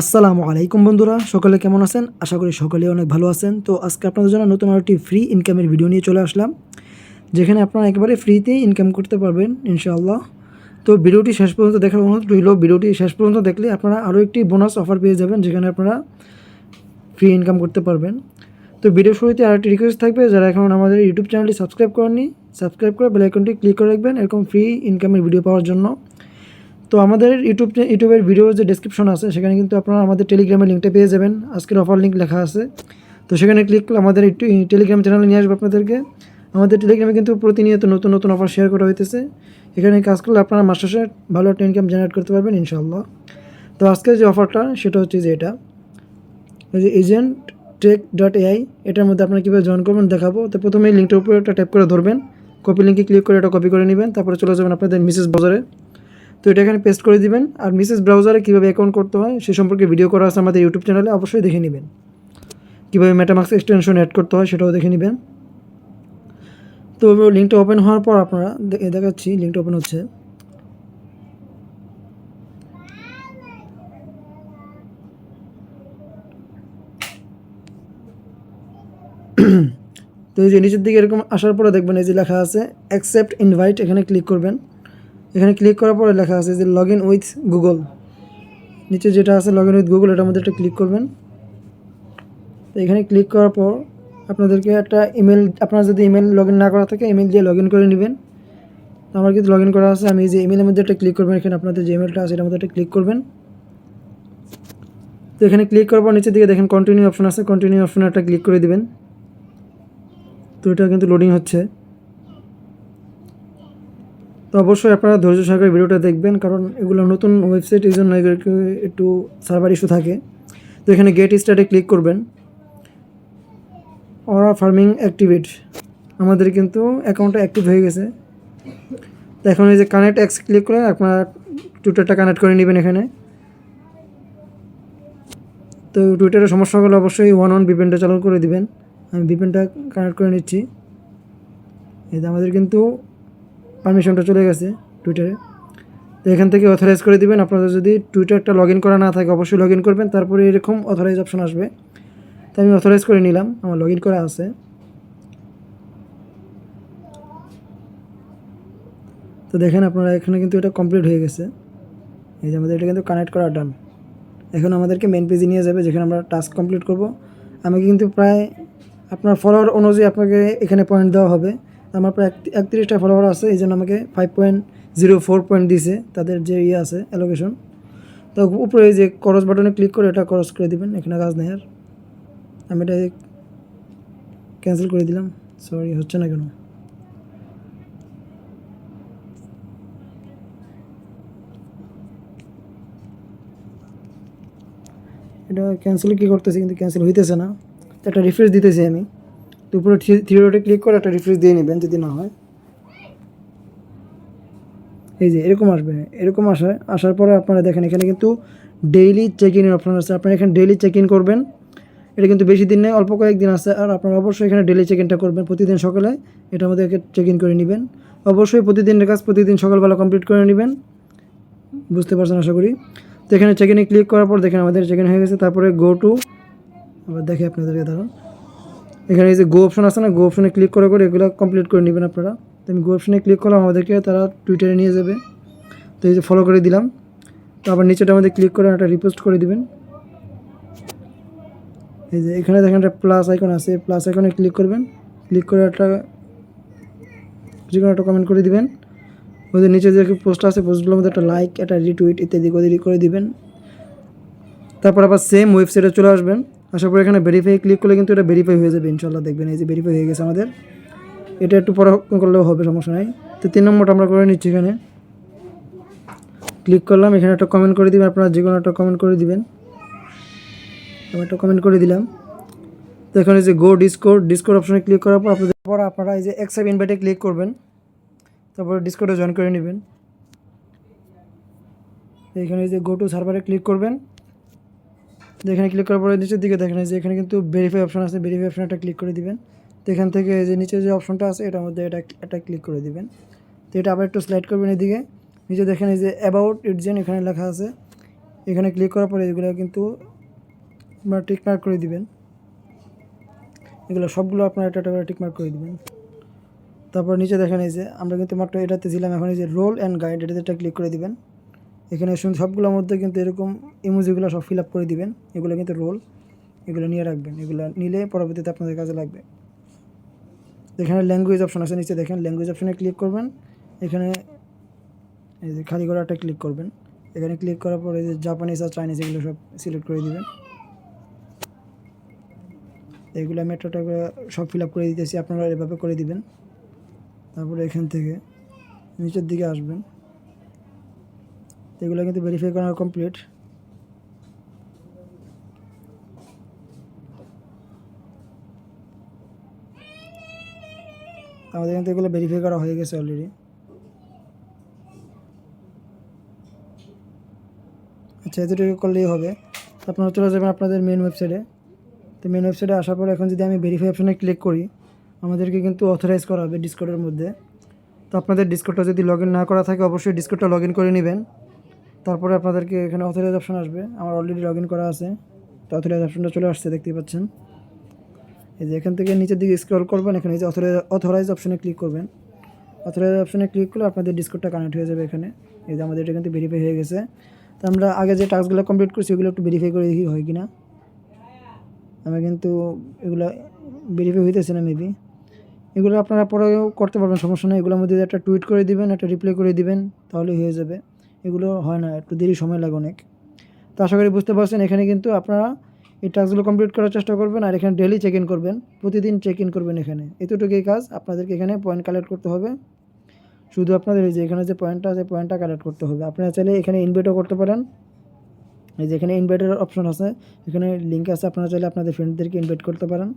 আসসালামু আলাইকুম বন্ধুরা, সকলে কেমন আছেন? আশা করি সকলে অনেক ভালো আছেন। তো আজকে আপনাদের জন্য নতুন আরেকটি ফ্রি ইনকামের ভিডিও নিয়ে চলে আসলাম, যেখানে আপনারা একেবারে ফ্রিতে ইনকাম করতে পারবেন, ইনশাআল্লাহ। তো ভিডিওটি শেষ পর্যন্ত দেখার অনুরোধ রইল। ভিডিওটি শেষ পর্যন্ত দেখলে আপনারা আরও একটি বোনাস অফার পেয়ে যাবেন, যেখানে আপনারা ফ্রি ইনকাম করতে পারবেন। তো ভিডিও শুরুতে আরেকটি রিকোয়েস্ট থাকবে, যারা এখন আমাদের ইউটিউব চ্যানেলটি সাবস্ক্রাইব করেননি সাবস্ক্রাইব করে বেল আইকনটি ক্লিক করে রাখবেন, এরকম ফ্রি ইনকামের ভিডিও পাওয়ার জন্য। তো আমাদের ইউটিউব ইউটিউবের ভিডিওর যে ডেসক্রিপশন আছে, সেখানে কিন্তু আপনারা আমাদের টেলিগ্রামের লিঙ্কটা পেয়ে যাবেন। আজকের অফার লিঙ্ক লেখা আছে। তো সেখানে ক্লিক করলে আমাদের টেলিগ্রাম চ্যানেলে নিয়ে আসবে আপনাদেরকে। আমাদের টেলিগ্রামে কিন্তু প্রতিনিয়ত নতুন নতুন অফার শেয়ার করা হইতেছে। এখানে কাজ করলে আপনারা মাস্টার্সে ভালো একটা ইনকাম জেনারেট করতে পারবেন, ইনশাআল্লাহ। তো আজকের যে অফারটা সেটা হচ্ছে যে এটা। ওই যে এজেন্ট টেক ডট এআই এটার মধ্যে আপনারা কীভাবে জয়েন করবেন দেখাবো। তো প্রথমে লিঙ্কটার উপরে একটা ট্যাপ করে ধরবেন। কপি লিঙ্কে ক্লিক করে এটা কপি করে নেবেন। তারপরে চলে যাবেন আপনাদের মিসেস বাজারে তো এটা এখানে পেস্ট করে দিবেন। আর মিসেস ব্রাউজারে কীভাবে অ্যাকাউন্ট করতে হয়, সে সম্পর্কে ভিডিও করা আছে আমাদের ইউটিউব চ্যানেলে অবশ্যই দেখে নেবেন। কীভাবে মেটামাক্স এক্সটেনশন অ্যাড করতে হয়, সেটাও দেখে নেবেন। তো লিঙ্কটা ওপেন হওয়ার পর আপনারা দেখাচ্ছি লিঙ্কটা ওপেন হচ্ছে। তো এই যে নিচের দিকে এরকম আসার পরে দেখবেন এই যে লেখা আছে অ্যাকসেপ্ট ইনভাইট এখানে ক্লিক করবেন। এখানে ক্লিক করার পরে লেখা আছে যে লগ ইন উইথ গুগল নিচে যেটা আছে লগ ইন উইথ গুগল এটার মধ্যে একটা ক্লিক করবেন। তো এখানে ক্লিক করার পর আপনাদেরকে একটা ইমেল আপনার যদি ইমেল লগ ইন না করা থাকে ইমেল দিয়ে লগ ইন করে নেবেন। আমার কিন্তু লগ ইন করা আছে, আমি যে ইমেলের মধ্যে একটা ক্লিক করবেন, এখানে আপনাদের যে ইমেলটা আছে, এটার মধ্যে একটা ক্লিক করবেন। তো এখানে ক্লিক করার পর নিচের দিকে দেখেন কন্টিনিউ অপশন আছে কন্টিনিউ অপশনে একটা ক্লিক করে দিবেন। তো এটা কিন্তু লোডিং হচ্ছে। তো অবশ্যই আপনারা ধৈর্য সহকারে ভিডিওটা দেখবেন, কারণ এগুলো নতুন ওয়েবসাইট এই জন্য একটু সার্ভার ইস্যু থাকে। তো এখানে গেট স্টার্টে ক্লিক করবেন। অরা ফার্মিং অ্যাক্টিভেট আমাদের কিন্তু অ্যাকাউন্টটা অ্যাক্টিভ হয়ে গেছে। তো এখন এই যে কানেক্ট অ্যাক্স ক্লিক করে আপনারা টুইটারটা কানেক্ট করে নেবেন এখানে। তো টুইটারের সমস্যা হলে অবশ্যই ওয়ান ওয়ান ভিপেনটা চালু করে দিবেন। আমি ভিপেনটা কানেক্ট করে নিচ্ছি। আমাদের কিন্তু পারমিশনটা চলে গেছে টুইটারে তো এখান থেকে অথরাইজ করে দিবেন। আপনাদের যদি টুইটারটা লগ ইন করা না থাকে, অবশ্যই লগ ইন করবেন। তারপরে এরকম অথরাইজ অপশন আসবে। তো আমি অথরাইজ করে নিলাম। আমার লগ ইন করা আছে। তো দেখেন আপনারা, এখানে কিন্তু এটা কমপ্লিট হয়ে গেছে। এই যে আমাদের এটা কিন্তু কানেক্ট করা ডান এখন আমাদেরকে মেন পেজে নিয়ে যাবে, যেখানে আমরা টাস্ক কমপ্লিট করব। আমাকে কিন্তু প্রায় আপনার ফলোয়ার অনুযায়ী আপনাকে এখানে পয়েন্ট দেওয়া হবে। আমার প্রায় এক- একত্রিশটা ফলোয়ার আছে, এই জন্য আমাকে five point zero four point দিছে, তাদের যে ইয়ে আছে অ্যালোকেশন তো উপরে এই যে করস বাটনে ক্লিক করে এটা করস করে দিবেন, এখানে কাজ নেই আর। আমি এটা ক্যান্সেল করে দিলাম সরি হচ্ছে না কেন? এটা ক্যান্সেল কি করতেছি, কিন্তু ক্যান্সেল হইতেছে না। একটা রিফ্রেশ দিতেছি আমি। তো উপরে থিওরিতে ক্লিক করে একটা রিফ্রেশ দিয়ে নেবেন যদি না হয়। এই যে, এরকম আসবে, এরকম আসায় আসার পরে আপনারা দেখেন এখানে কিন্তু ডেইলি চেক ইনের অপশন আছে। আপনারা এখানে ডেইলি চেক ইন করবেন, এটা কিন্তু বেশি দিন নেই, অল্প কয়েকদিন আছে। আর আপনারা অবশ্যই এখানে ডেইলি চেক ইনটা করবেন, প্রতিদিন সকালে এটার মধ্যে চেক ইন করে নেবেন। অবশ্যই প্রতিদিনের কাজ প্রতিদিন সকালবেলা কমপ্লিট করে নেবেন। বুঝতে পারছেন আশা করি? তো এখানে চেক ইনে ক্লিক করার পর দেখেন আমাদের চেক ইন হয়ে গেছে। তারপরে গো টু আবার দেখি আপনাদেরকে দাঁড়ান। এখানে যে গো অপশন আছে না গো অপশনে ক্লিক করে করে এগুলো কমপ্লিট করে নেবেন আপনারা। তো আমি গো অপশনে ক্লিক করলাম, আমাদেরকে তারা টুইটারে নিয়ে যাবে। তো এই যে ফলো করে দিলাম। তো আবার নিচেটা আমাদের ক্লিক করে একটা রিপোস্ট করে দিবেন। এই যে এখানে দেখেন একটা প্লাস আইকন আছে প্লাস আইকনে ক্লিক করবেন। ক্লিক করে একটা যে কোনো একটা কমেন্ট করে দিবেন। ওদের নিচে যে পোস্ট আছে পোস্টগুলোর মধ্যে একটা লাইক একটা রিটুইট ইত্যাদি করে দিবেন। তারপর আবার সেম ওয়েবসাইটে চলে আসবেন। আসার পর এখানে ভেরিফাই ক্লিক করলে কিন্তু এটা ভেরিফাই হয়ে যাবে ইনশাল্লাহ দেখবেন, এই যে ভেরিফাই হয়ে গেছে আমাদের। এটা একটু পরে করলেও হবে, সমস্যা নাই। তো তিন নম্বরটা আমরা করে নিচ্ছি এখানে। ক্লিক করলাম, এখানে একটা কমেন্ট করে দিবেন, আপনারা যে কোনো একটা কমেন্ট করে দিবেন। আমি একটা কমেন্ট করে দিলাম। তো এখানে যে গো ডিসকোড ডিসকোড অপশনে ক্লিক করার পর আপনাদের পর আপনারা এই যে এক্সেপ ইনভাইটে ক্লিক করবেন। তারপরে ডিসকোডে জয়েন করে নেবেন। এখানে যে গো টু সার্ভারে ক্লিক করবেন। এখানে ক্লিক করার পরে নিচের দিকে দেখেন যে এখানে কিন্তু ভেরিফাই অপশন আছে ভেরিফাই অপশন একটা ক্লিক করে দিবেন। তো এখান থেকে যে নিচে যে অপশনটা আছে, এটার মধ্যে এটা একটা ক্লিক করে দিবেন। তো এটা আবার একটু স্লাইড করবেন এদিকে। নিচে দেখেন এই যে অ্যাবাউট ইটজেন এখানে লেখা আছে। এখানে ক্লিক করার পরে এগুলো কিন্তু আপনারা টিকমার্ক করে দিবেন। এগুলো সবগুলো আপনারা একটা একটা করে টিক মার্ক করে দিবেন। তারপর নিচে দেখেন এই যে আমরা কিন্তু মাত্র এটাতে ছিলাম, এখন এই যে রোল অ্যান্ড গাইড এটাতে ক্লিক করে দিবেন। এখানে শুন সবগুলোর মধ্যে কিন্তু এরকম ইমোজিগুলো সব ফিল আপ করে দিবেন। এগুলো কিন্তু রোল এগুলো নিয়ে রাখবেন। এগুলো নিলে পরবর্তীতে আপনাদের কাজে লাগবে। এখানে ল্যাঙ্গুয়েজ অপশন আছে, নিচে দেখেন ল্যাঙ্গুয়েজ অপশনে ক্লিক করবেন। এখানে এই যে খালি করাটা ক্লিক করবেন। এখানে ক্লিক করার পরে যে জাপানিজ আর চাইনিজ এগুলো সব সিলেক্ট করে দিবেন। এগুলো করে সব ফিল আপ করে দিতেছি, আপনারা এভাবে করে দিবেন। তারপরে এখান থেকে নিচের দিকে আসবেন। এগুলো কিন্তু ভেরিফাই করা কমপ্লিট আমাদের কিন্তু এগুলো ভেরিফাই করা হয়ে গেছে অলরেডি আচ্ছা এতটুকু করলেই হবে। আপনারা চলে যাবেন আপনাদের মেন ওয়েবসাইটে তো মেন ওয়েবসাইটে আসার পর এখন যদি আমি ভেরিফাই অপশানে ক্লিক করি, আমাদেরকে কিন্তু অথরাইজ করা হবে ডিসকোডের মধ্যে। তো আপনাদের ডিসকোডটা যদি লগ না করা থাকে, অবশ্যই ডিসকোডটা লগ করে নেবেন। তারপরে আপনাদেরকে এখানে অথরাইজ অপশন আসবে। আমার অলরেডি লগ করা আছে। তো অথরাইজ অপশনটা চলে আসছে, দেখতেই পাচ্ছেন। এই যে এখান থেকে নিচের দিকে স্ক্রল করবেন, এখানে এই যে অথরাইজ অথরাইজ অপশনে ক্লিক করবেন। অথরাইজ অপশনে ক্লিক করলে আপনাদের ডিসকোডটা কানেক্ট হয়ে যাবে এখানে। এই যে আমাদের এটা কিন্তু ভেরিফাই হয়ে গেছে। তো আমরা আগে যে টাস্কগুলো কমপ্লিট করছি, ওগুলো একটু ভেরিফাই করে দেখি হয় কি না আমরা কিন্তু এগুলো ভেরিফাই হইতেছে না মেবি এগুলো আপনারা পরেও করতে পারবেন, সমস্যা নেই। এগুলোর মধ্যে একটা টুইট করে দিবেন, একটা রিপ্লাই করে দিবেন তাহলে হয়ে যাবে। এগুলো হয় না, একটু দেরি সময় লাগে অনেক। তো আশা করি বুঝতে পারছেন, এখানে কিন্তু আপনারা এই টাস্কগুলো কমপ্লিট করার চেষ্টা করবেন আর এখানে ডেলি চেক ইন করবেন, প্রতিদিন চেক ইন করবেন এখানে। এতটুকুই কাজ, আপনাদেরকে এখানে পয়েন্ট কালেক্ট করতে হবে। শুধু আপনাদের এই যে এখানে যে পয়েন্টটা আছে পয়েন্টটা কালেক্ট করতে হবে। আপনারা চাইলে এখানে ইনভাইটও করতে পারেন। এই যে এখানে ইনভাইটের অপশন আছে, এখানে লিঙ্ক আছে, আপনারা চাইলে আপনাদের ফ্রেন্ডদেরকে ইনভাইট করতে পারেন।